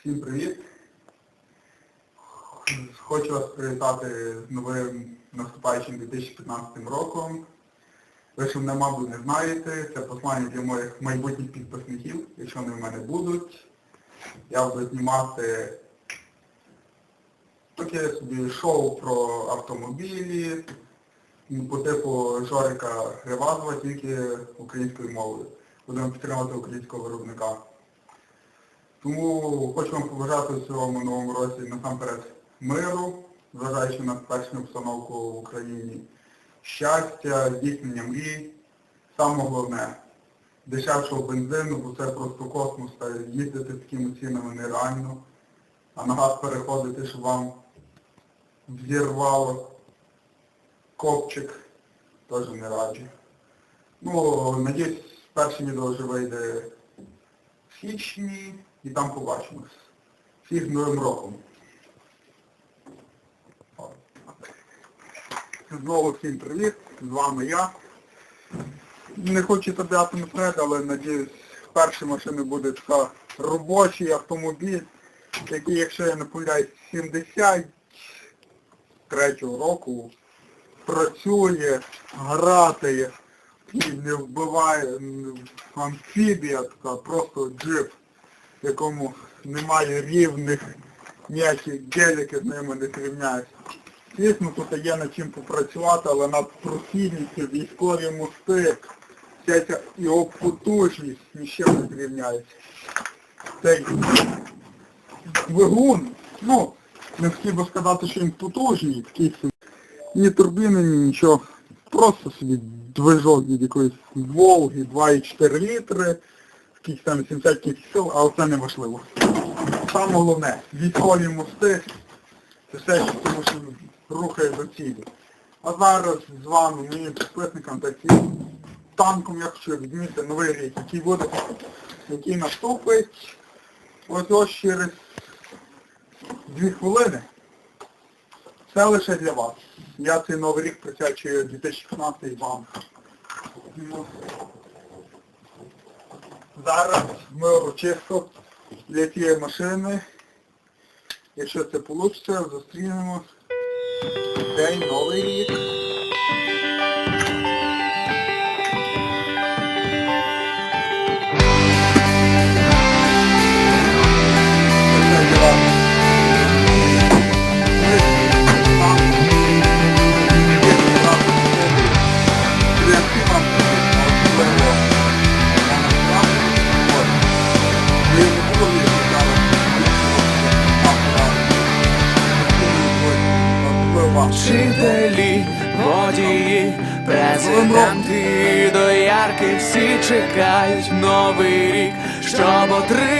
Всім привіт! Хочу вас привітати з новим наступаючим 2015 роком. Ви що мене, мабуть, не знаєте, це послання для моїх майбутніх підписників, якщо вони в мене будуть. Я буду знімати таке собі шоу про автомобілі, по типу Жорика Ревазова, тільки українською мовою. Будемо підтримувати українського виробника. Тому хочу вам побажати у цьому новому році насамперед миру, зважаючи на теперішню обстановку в Україні, щастя, здійснення мрій. Саме головне, дешевшого бензину, бо це просто космос, та їздити такими цінами нереально. А на газ переходити, щоб вам взірвало копчик, теж не раджу. Ну, надіюсь, перше відео вже вийде в січні і там побачимось. Всіх з Новим роком. Знову всім привіт, з вами я. Не хочу забігати наперед, але надіюсь, перша машина буде така робочий автомобіль, який, якщо я не помиляюсь, 73-го року працює, гратає і не вбиває амфібія така, просто джип, якому немає рівних ніяких геліків з ними не зрівняються. Звісно, тут є над чим попрацювати, але над прохідністю, військові мости, вся ця його потужність ніщо не зрівняється. Цей двигун, ну, не хотів би сказати, що він потужний, такий. Ні турбіни, ні нічого. Просто собі движок від якоїсь Волги 2,4 літри, якісь там 70 кінських сил, але це не важливо. Саме головне, військові мости, це все, що цю машину рухає до цілі. А зараз з вами, моїм підписникам та цим танком я хочу відмітити новий рік, який буде, який наступить ось ось через дві хвилини. Це лише для вас. Я цей новий рік присвячую 2015 вам. Зараз ми урочисто для цієї машини, якщо це вийде, зустрінемо день новий рік. Вчителі, водії, президенти, доярки всі чекають новий рік, щоб отримати.